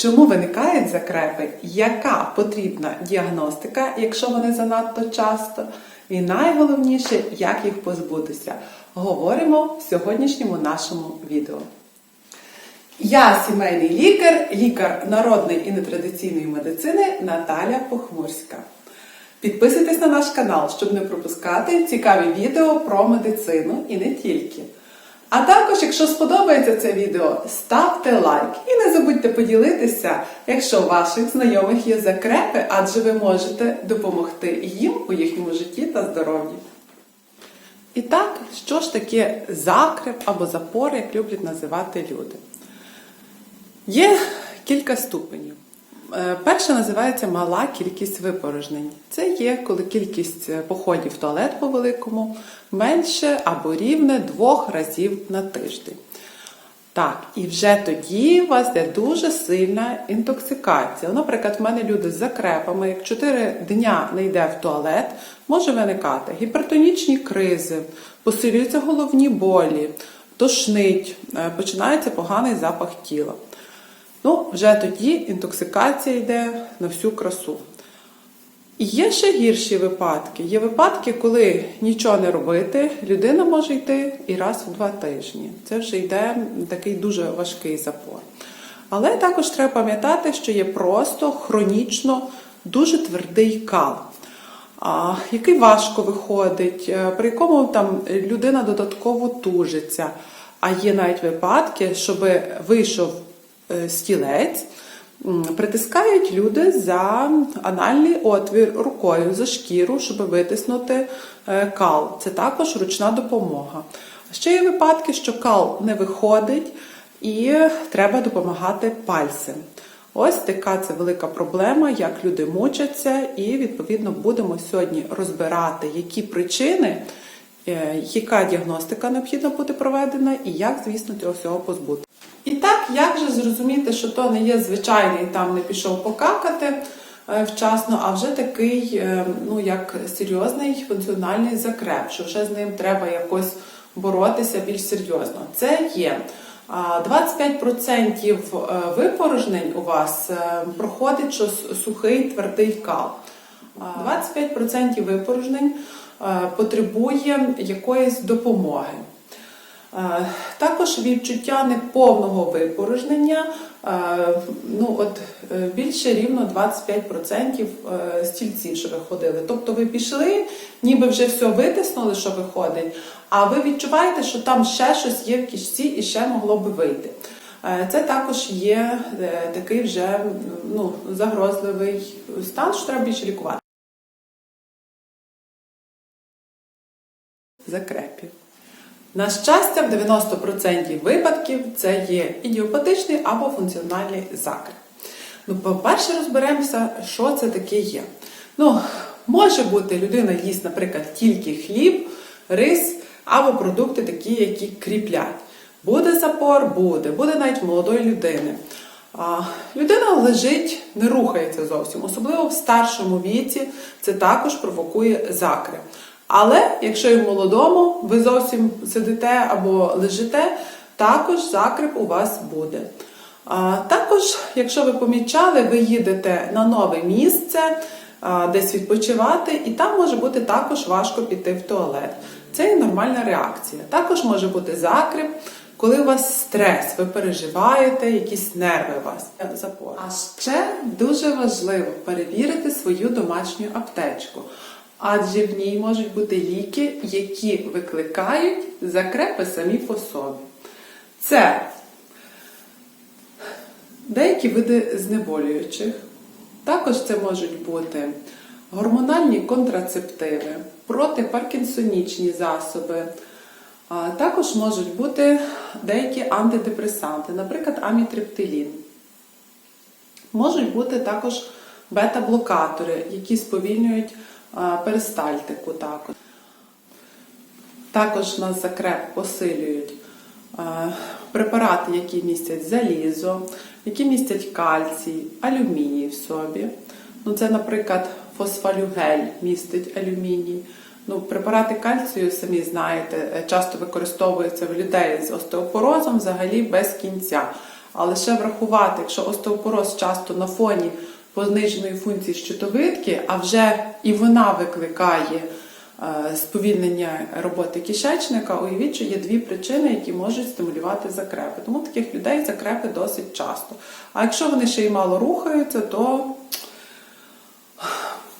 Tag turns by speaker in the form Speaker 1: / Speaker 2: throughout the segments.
Speaker 1: Чому виникають закрепи? Яка потрібна діагностика, якщо вони занадто часто? І найголовніше, як їх позбутися. Говоримо в сьогоднішньому нашому відео. Я сімейний лікар, лікар народної і нетрадиційної медицини Наталя Похмурська. Підписуйтесь на наш канал, щоб не пропускати цікаві відео про медицину і не тільки. А також, якщо сподобається це відео, ставте лайк і не забудьте поділитися, якщо у ваших знайомих є закрепи, адже ви можете допомогти їм у їхньому житті та здоров'ї. І так, що ж таке закреп або запор, як люблять називати люди? Є кілька ступенів. Е, Перше називається мала кількість випорожнень. Це є, коли кількість е, походів в туалет по великому менше або рівне двох разів на тиждень. Так, і вже тоді у вас є дуже сильна інтоксикація. Наприклад, в мене люди з закрепами, як 4 дня не йде в туалет, може виникати гіпертонічні кризи, посилюються головні болі, тошнить, е, починається поганий запах тіла. Ну, вже тоді інтоксикація йде на всю красу. І є ще гірші випадки. Є випадки, коли нічого не робити, людина може йти і раз в два тижні. Це вже йде такий дуже важкий запор. Але також треба пам'ятати, що є просто хронічно дуже твердий кал, який важко виходить, е, при якому там людина додатково тужиться. А є навіть випадки, щоб вийшов стілець. Притискають люди за анальний отвір рукою за шкіру, щоб витиснути е, кал. Це також ручна допомога. Ще є випадки, що кал не виходить і треба допомагати пальцем. Ось така це велика проблема, як люди мучаться, і відповідно будемо сьогодні розбирати, які причини, е, яка діагностика необхідна буде проведена, і як, звісно, цього всього позбути. І так, як же зрозуміти, що то не є звичайний, там не пішов покакати е, вчасно, а вже такий, е, ну як серйозний функціональний закреп, що вже з ним треба якось боротися більш серйозно. Це є 25% випорожнень у вас е, проходить що сухий твердий кал. А, 25% випорожнень е, потребує якоїсь допомоги. Е, Також відчуття неповного випорожнення, е, ну от е, більше рівно 25% е, стільців, що ви ходили. Тобто ви пішли, ніби вже все витиснули, що виходить, а ви відчуваєте, що там ще щось є в кишці і ще могло би вийти. Це також є такий вже ну, загрозливий стан, що треба більше лікувати. Закрепів. На щастя, в 90% випадків це є ідіопатичний або функціональний закреп. Ну, по-перше, розберемося, що це таке є. Ну, може бути, людина їсть, наприклад, тільки хліб, рис або продукти такі, які кріплять. Буде запор, буде, буде навіть молодої людини. А, людина лежить, не рухається зовсім, особливо в старшому віці це також провокує закреп. Але якщо і в молодому ви зовсім сидите або лежите, також закреп у вас буде. А, також, якщо ви помічали, ви їдете на нове місце, а, десь відпочивати, і там може бути також важко піти в туалет. Це є нормальна реакція. Також може бути закреп, коли у вас стрес, ви переживаєте, якісь нерви у вас. Запор. А ще дуже важливо перевірити свою домашню аптечку, адже в ній можуть бути ліки, які викликають закрепи самі по собі. Це деякі види знеболюючих. Також це можуть бути гормональні контрацептиви, протипаркінсонічні засоби. Також можуть бути деякі антидепресанти, наприклад, амітриптилін. Можуть бути також бета-блокатори, які сповільнюють перистальтику. Також. Також у нас закреп посилюють препарати, які містять залізо, які містять кальцій, алюміній в собі. Ну, це, наприклад, фосфалюгель містить алюміній. Ну, препарати кальцію, самі знаєте, часто використовуються в людей з остеопорозом взагалі без кінця. А лише врахувати, якщо остеопороз часто на фоні пониженої функції щитовидки, а вже і вона викликає е, сповільнення роботи кишечника, уявіть, що є дві причини, які можуть стимулювати закрепи. Тому таких людей закрепи досить часто. А якщо вони ще й мало рухаються, то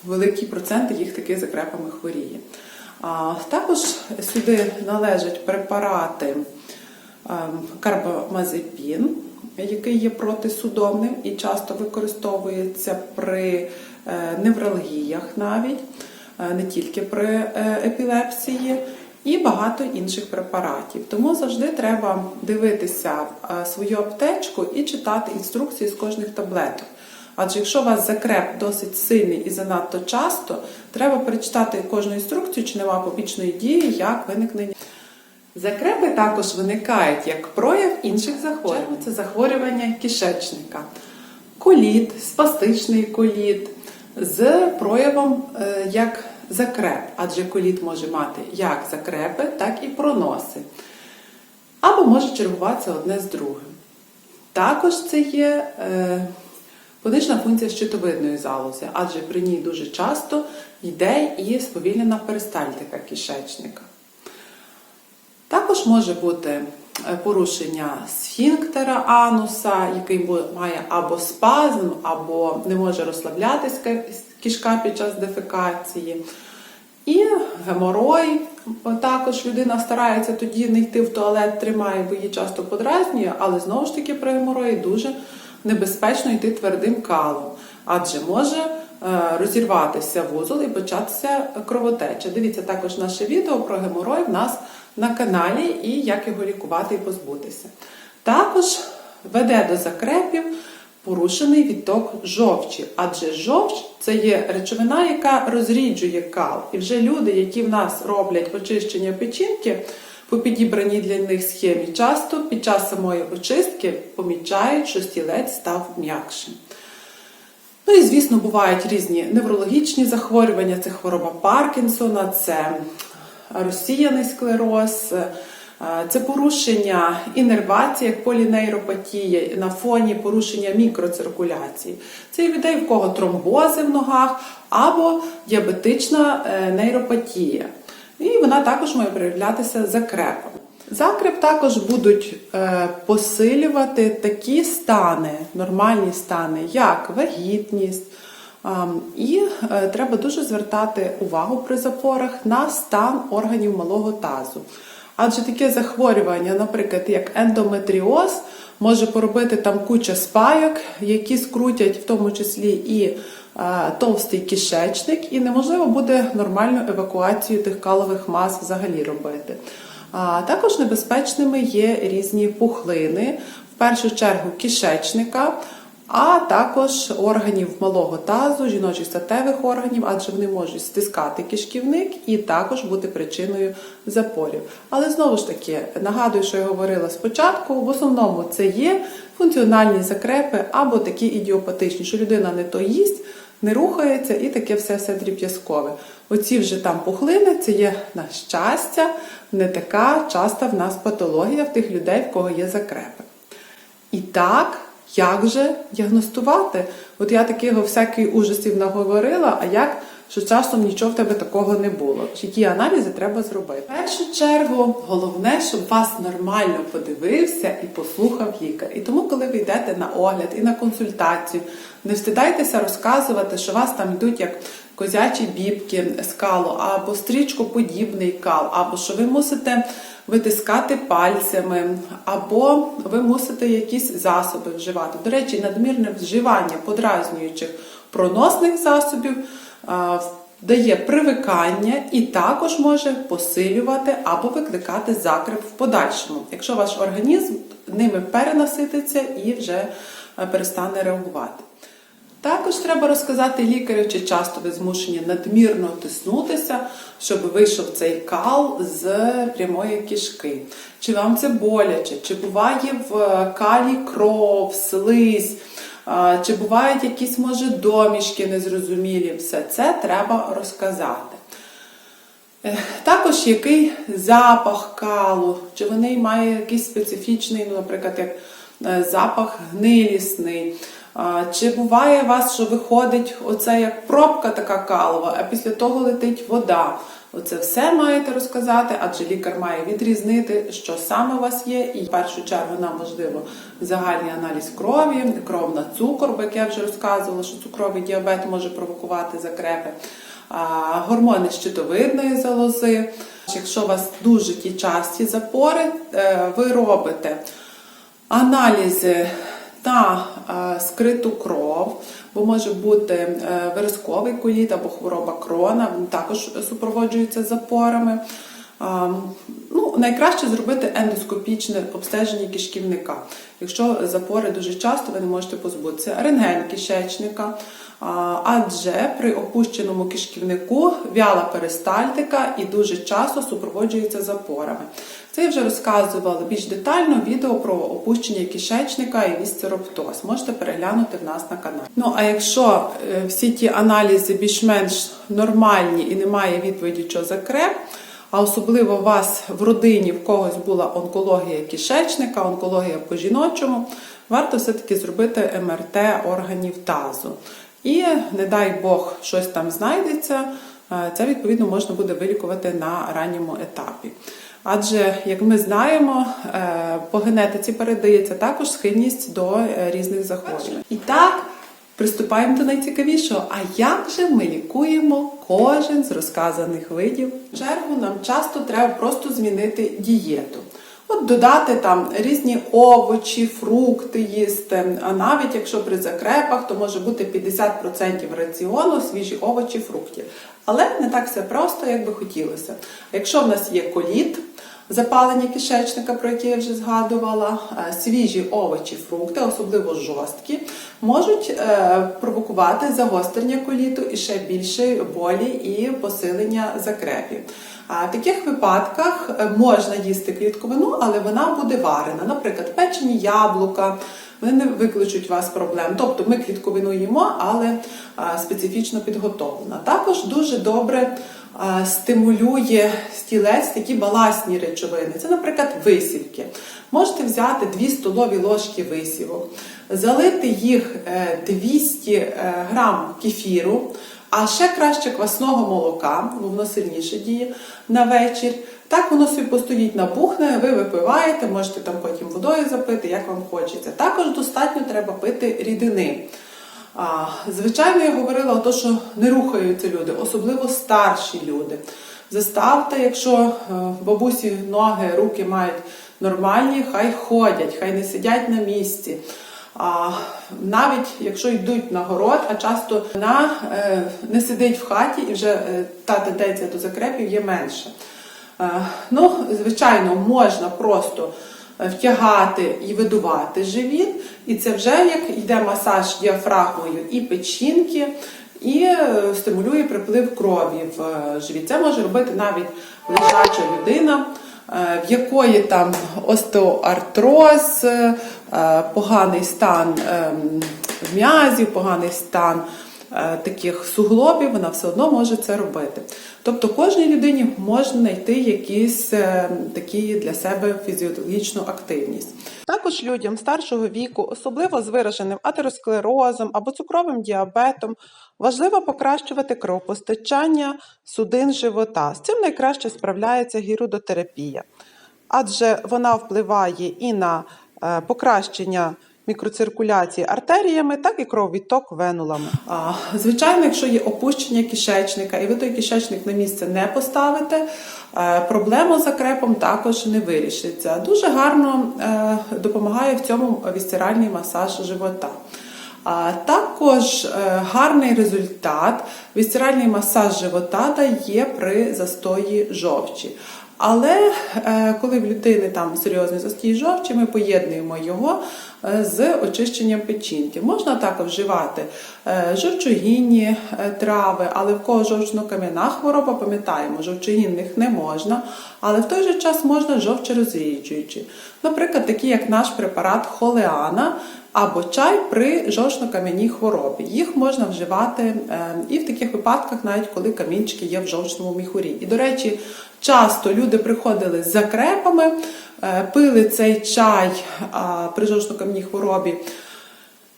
Speaker 1: великий процент їх таки закрепами хворіє. А, також сюди належать препарати ем, карбамазепін, який є протисудомним і часто використовується при е, невралгіях навіть, е, не тільки при е, епілепсії. І багато інших препаратів. Тому завжди треба дивитися свою аптечку і читати інструкції з кожних таблеток. Адже якщо у вас закреп досить сильний і занадто часто, треба перечитати кожну інструкцію, чи нема побічної дії, як виникнення. Закрепи також виникають як прояв інших захворювань. Це захворювання кишечника, коліт, спастичний коліт з проявом е, як закреп, адже коліт може мати як закрепи, так і проноси. Або може чергуватися одне з другим. Також це є е, понижена функція щитовидної залози, адже при ній дуже часто йде і сповільнена перистальтика кишечника. Також може бути е, порушення сфінктера ануса, який має або спазм, або не може розслаблятись ка- кишка під час дефекації. І геморой, також людина старається тоді не йти в туалет, тримає, бо її часто подразнює, але знову ж таки при геморої дуже небезпечно йти твердим калом, адже може е, розірватися вузол і початися кровотеча. Дивіться також наше відео про геморой в нас на каналі і як його лікувати і позбутися. Також веде до закрепів порушений відток жовчі, адже жовч це є речовина, яка розріджує кал. І вже люди, які в нас роблять очищення печінки по підібраній для них схемі, часто під час самої очистки помічають, що стілець став м'якшим. Ну і, звісно, бувають різні неврологічні захворювання, це хвороба Паркінсона, це розсіяний склероз, е, це порушення інервації, як полінейропатія на фоні порушення мікроциркуляції. Це і людей, в кого тромбози в ногах або діабетична е, нейропатія. І вона також має проявлятися закрепом. Закреп також будуть е, посилювати такі стани, нормальні стани, як вагітність. І е, треба дуже звертати увагу при запорах на стан органів малого тазу. Адже таке захворювання, наприклад, як ендометріоз, може поробити там куча спайок, які скрутять в тому числі і е, товстий кишечник, і неможливо буде нормальну евакуацію тих калових мас взагалі робити. А також небезпечними є різні пухлини, в першу чергу кишечника, а також органів малого тазу, жіночих статевих органів, адже вони можуть стискати кишківник і також бути причиною запорів. Але знову ж таки нагадую, що я говорила спочатку. В основному це є функціональні закрепи або такі ідіопатичні, що людина не то їсть. Не рухається і таке все все дріб'язкове. Оці вже там пухлини, це є на щастя, не така часта в нас патологія в тих людей, в кого є закрепи. І так, як же діагностувати? От я таких всяких ужасів наговорила, а як, що часом нічого в тебе такого не було. Які аналізи треба зробити? В першу чергу, головне, щоб вас нормально подивився і послухав лікар. І тому, коли ви йдете на огляд і на консультацію, не встидайтеся розказувати, що вас там йдуть як козячі бібки з калу, або стрічкоподібний кал, або що ви мусите витискати пальцями, або ви мусите якісь засоби вживати. До речі, надмірне вживання подразнюючих проносних засобів дає привикання і також може посилювати або викликати закреп в подальшому, якщо ваш організм ними перенасититься і вже е, перестане реагувати. Також треба розказати лікарю, чи часто ви змушені надмірно тиснутися, щоб вийшов цей кал з прямої кишки. Чи вам це боляче, чи буває в калі кров, слизь, чи бувають якісь, може, домішки незрозумілі. Все це треба розказати. Також який запах калу, чи вони має якийсь специфічний, ну, наприклад, як е, запах гнилісний. Чи буває у вас, що виходить оце як пробка така калова, а після того летить вода? Оце все маєте розказати, адже лікар має відрізнити, що саме у вас є, і в першу чергу нам важливо загальний аналіз крові, кров на цукор, бо як я вже розказувала, що цукровий діабет може провокувати закрепи, гормони щитовидної залози. Якщо у вас дуже ті часті запори, е, ви робите аналізи на е, скриту кров, бо може бути вересковий виразковий коліт або хвороба крона, він також супроводжується запорами. Ну, найкраще зробити ендоскопічне обстеження кишківника. Якщо запори дуже часто, ви не можете позбутися рентген кишечника, адже при опущеному кишківнику вяла перистальтика і дуже часто супроводжується запорами. Це я вже розказувала більш детально відео про опущення кишечника і вісцероптоз. Можете переглянути в нас на каналі. Ну а якщо е, всі ті аналізи більш-менш нормальні і немає відповіді, що закреп, а особливо у вас в родині в когось була онкологія кишечника, онкологія по жіночому, варто все-таки зробити МРТ органів тазу. І не дай Бог щось там знайдеться, е, це відповідно можна буде вилікувати на ранньому етапі. Адже, як ми знаємо, е, по генетиці передається також схильність до е, різних захворювань. І так, приступаємо до найцікавішого. А як же ми лікуємо кожен з розказаних видів? В чергу нам часто треба просто змінити дієту. От додати там різні овочі, фрукти їсти. А навіть якщо при закрепах, то може бути 50% раціону свіжі овочі, фруктів. Але не так все просто, як би хотілося. Якщо в нас є коліт, запалення кишечника, про яке я вже згадувала, е, свіжі овочі, фрукти, особливо жорсткі, можуть е, провокувати загострення коліту і ще більше болі і посилення закрепів. В таких випадках е, можна їсти клітковину, але вона буде варена. Наприклад, печені яблука, вони не викличуть у вас проблем. Тобто ми клітковину їмо, але специфічно підготовлена. Також дуже добре стимулює стілець такі баласні речовини. Це, наприклад, висівки. Можете взяти 2 столові ложки висівок, залити їх е, 200 е, грам кефіру. А ще краще квасного молока, бо воно сильніше діє на вечір. Так воно собі постоїть набухне, ви випиваєте, можете там потім водою запити, як вам хочеться. Також достатньо треба пити рідини. Звичайно, я говорила, то, що не рухаються люди, особливо старші люди. Заставте, якщо е, бабусі ноги, руки мають нормальні, хай ходять, хай не сидять на місці. А навіть якщо йдуть на город, а часто вона е, не сидить в хаті і вже е, та тенденція до закрепів є менша. Ну, звичайно, можна просто втягати і видувати живіт, і це вже як йде масаж діафрагмою і печінки, і е, стимулює приплив крові в е, живіт. Це може робити навіть лежача людина е, в якої там остеоартроз, е, поганий стан ем, м'язів, поганий стан е, таких суглобів, вона все одно може це робити. Тобто кожній людині можна знайти якісь е, такі для себе фізіологічну активність. Також людям старшого віку, особливо з вираженим атеросклерозом або цукровим діабетом, важливо покращувати кровопостачання судин живота. З цим найкраще справляється гірудотерапія, адже вона впливає і на е, покращення мікроциркуляції артеріями, так і крововідток венулами. А, звичайно, якщо є опущення кишечника, і ви той кишечник на місце не поставите, е, проблема з закрепом також не вирішиться. Дуже гарно е, допомагає в цьому вісцеральний масаж живота. Також е, гарний результат вісцеральний масаж живота дає при застої жовчі. Але е, коли в людини там серйозний застій жовчі, ми поєднуємо його е, з очищенням печінки. Можна також вживати е, жовчогінні трави, але в кого жовчно-кам'яна хвороба, пам'ятаємо, жовчогінних не можна, але в той же час можна жовчорозріджуючі. Наприклад, такі як наш препарат холеана або чай при жовчно-кам'яній хворобі. Їх можна вживати і в таких випадках, навіть коли камінчики є в жовчному міхурі. І, до речі, часто люди приходили з закрепами, е, пили цей чай при жовчно-кам'яній хворобі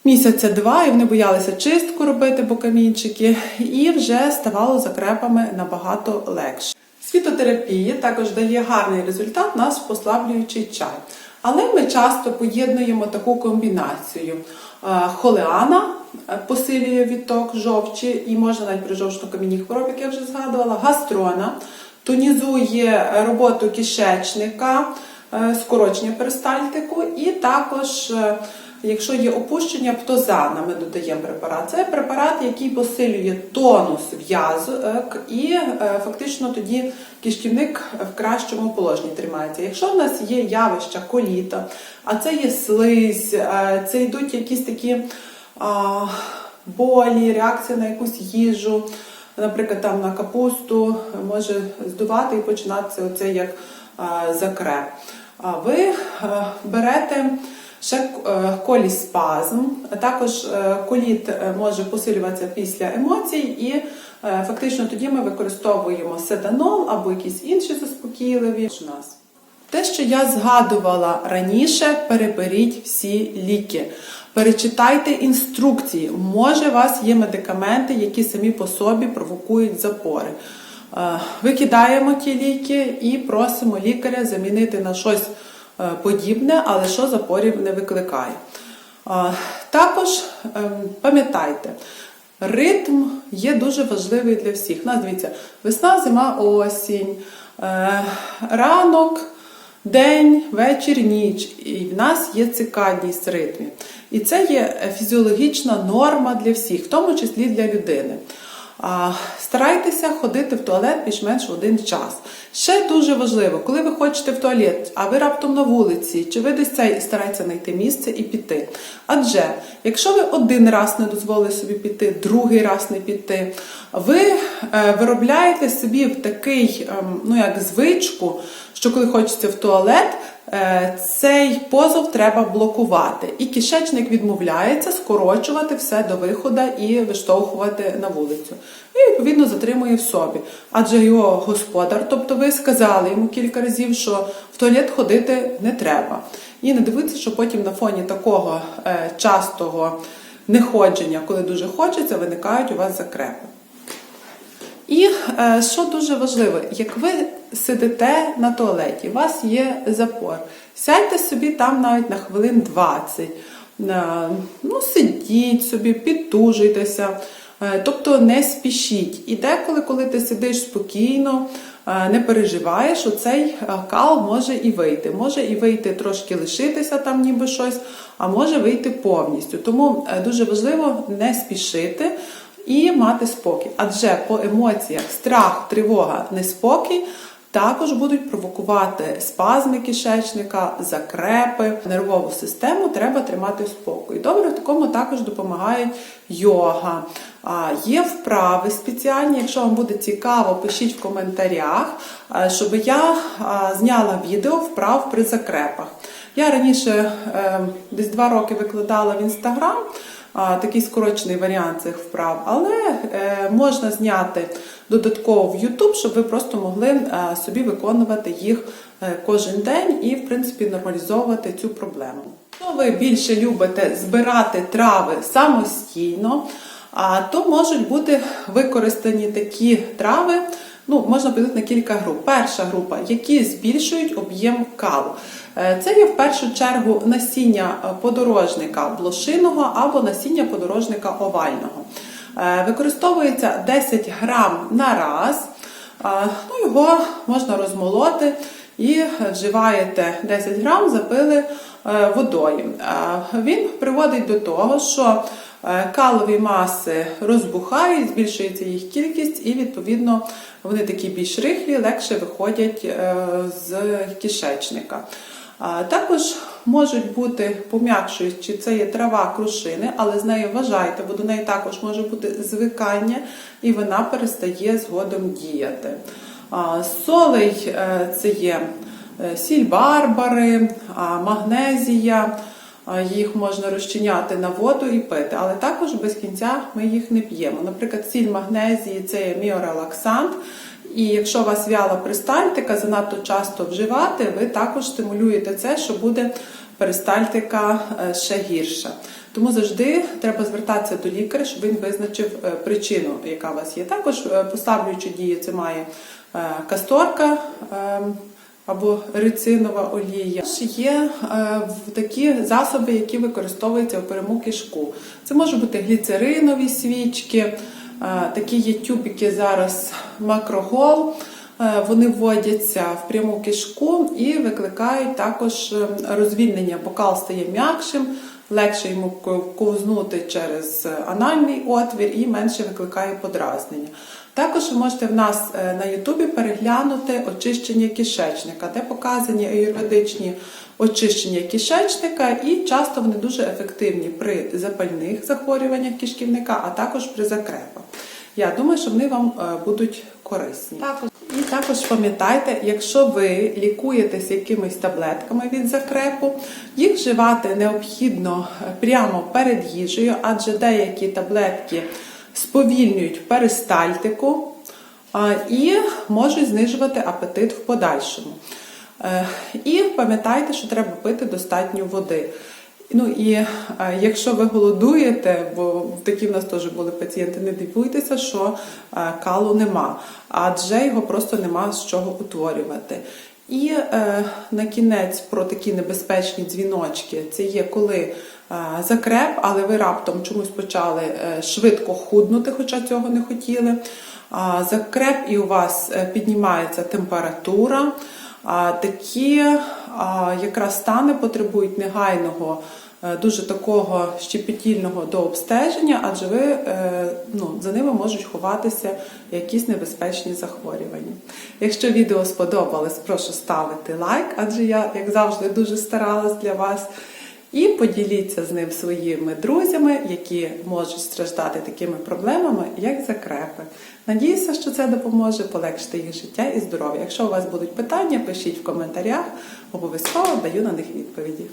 Speaker 1: місяця два, і вони боялися чистку робити, бо камінчики, і вже ставало закрепами набагато легше. Світотерапія також дає гарний результат наш послаблюючий чай. Але ми часто поєднуємо таку комбінацію. Е, Холеана е, посилює відток жовчі і можна навіть при жовчно-кам'яній хворобі, як я вже згадувала, гастрона тонізує роботу кишечника, е, скорочення перистальтику, і також, е, якщо є опущення, птозана ми додаємо препарат. Це препарат, який посилює тонус в'язок і е, фактично тоді кишківник в кращому положенні тримається. Якщо в нас є явища коліта, а це є слизь, це йдуть якісь такі болі, реакція на якусь їжу, наприклад, там на капусту може здувати і починатися оце як а, закреп. Ви е, берете ще е, коліспазм, а також е, коліт е, може посилюватися після емоцій, і е, фактично тоді ми використовуємо седанол або якісь інші заспокійливі у нас. Те, що я згадувала раніше, переберіть всі ліки. Перечитайте інструкції. Може, у вас є медикаменти, які самі по собі провокують запори. Е, Викидаємо ті ліки і просимо лікаря замінити на щось е, подібне, але що запорів не викликає. Е, Також ем, пам'ятайте, ритм є дуже важливий для всіх. Нас дивіться, весна, зима, осінь, ранок, день, вечір, ніч. І в нас є цикадність ритмів. І це є фізіологічна норма для всіх, в тому числі для людини. Старайтеся ходити в туалет більш-менш один час. Ще дуже важливо, коли ви хочете в туалет, а ви раптом на вулиці, чи ви десь цей старайтеся знайти місце і піти. Адже якщо ви один раз не дозволили собі піти, другий раз не піти, ви е, виробляєте собі в такий, ем, ну як звичку, що коли хочеться в туалет, цей позов треба блокувати. І кишечник відмовляється скорочувати все до виходу і виштовхувати на вулицю. І відповідно затримує в собі. Адже його господар, тобто ви сказали йому кілька разів, що в туалет ходити не треба. І не дивитися, що потім на фоні такого е, частого неходження, коли дуже хочеться, виникають у вас закрепи. І е, що дуже важливо, як ви сидите на туалеті, у вас є запор, сядьте собі там навіть на хвилин 20, е, ну, сидіть собі, підтужуйтеся, е, тобто не спішіть. І деколи, коли ти сидиш спокійно, не переживаєш, оцей кал може і вийти. Може і вийти трошки лишитися там, ніби щось, а може вийти повністю. Тому дуже важливо не спішити і мати спокій. Адже по емоціях страх, тривога, неспокій також будуть провокувати спазми кишечника, закрепи, нервову систему треба тримати спокій. Добре, в такому також допомагає йога. Є вправи спеціальні. Якщо вам буде цікаво, пишіть в коментарях, щоб я зняла відео вправ при закрепах. Я раніше е, десь два роки викладала в інстаграм такий скорочений варіант цих вправ, але е, можна зняти додатково в YouTube, щоб ви просто могли е, собі виконувати їх е, кожен день і, в принципі, нормалізовувати цю проблему. Якщо ви більше любите збирати трави самостійно, то можуть бути використані такі трави. Ну, можна поділити на кілька груп. Перша група, які збільшують об'єм калу. Е, Це є в першу чергу насіння е, подорожника блошиного або насіння подорожника овального. Е, Використовується 10 грам на раз. Ну, його можна розмолоти і вживаєте 10 грам, запили водою. Він приводить до того, що калові маси розбухають, збільшується їх кількість, і відповідно вони такі більш рихлі, легше виходять з кишечника. Також можуть бути пом'якшуючі, це є трава крушини, але з нею вважайте, бо до неї також може бути звикання, і вона перестає згодом діяти. Солей е, це є е, сіль барбари, магнезія. Їх можна розчиняти на воду і пити, але також без кінця ми їх не п'ємо. Наприклад, сіль магнезії це є міорелаксант, І якщо вас вяла перистальтика, занадто часто вживати, ви також стимулюєте це, що буде перистальтика е, ще гірша. Тому завжди треба звертатися до лікаря, щоб він визначив е, причину, яка у вас є. Також е, послаблюючу дію це має касторка. або рицинова олія. Є такі засоби, які використовуються у пряму кишку. Це можуть бути гліцеринові свічки, такі є тюбики зараз макрогол. Е, Вони вводяться в пряму кишку і викликають також е, розвільнення. Бокал стає м'якшим, легше йому ковзнути через е, анальний отвір і менше викликає подразнення. Також ви можете в нас е, на Ютубі переглянути очищення кишечника, де показані аюрведичні очищення кишечника, і часто вони дуже ефективні при запальних захворюваннях кишківника, а також при закрепах. Я думаю, що вони вам е, будуть корисні. Також і також пам'ятайте, якщо ви лікуєтесь якимись таблетками від закрепу, їх вживати необхідно е, прямо перед їжею, адже деякі таблетки сповільнюють перистальтику і можуть знижувати апетит в подальшому. Е, І пам'ятайте, що треба пити достатньо води. Ну і е, якщо ви голодуєте, бо такі в нас теж були пацієнти, не дивуйтеся, що е, калу нема, адже його просто нема з чого утворювати. І е, на кінець про такі небезпечні дзвіночки це є коли е, закреп, але ви раптом чомусь почали е, швидко худнути, хоча цього не хотіли. А, закреп і у вас е, піднімається температура. Такі якраз стани потребують негайного, е, дуже такого щепетільного до обстеження, адже ви, е, ну, за ними можуть ховатися якісь небезпечні захворювання. Якщо відео сподобалось, прошу ставити лайк, адже я, як завжди, дуже старалась для вас. І поділіться з ним своїми друзями, які можуть страждати такими проблемами, як закрепи. Надіюся, що це допоможе полегшити їх життя і здоров'я. Якщо у вас будуть питання, пишіть в коментарях, обов'язково даю на них відповіді.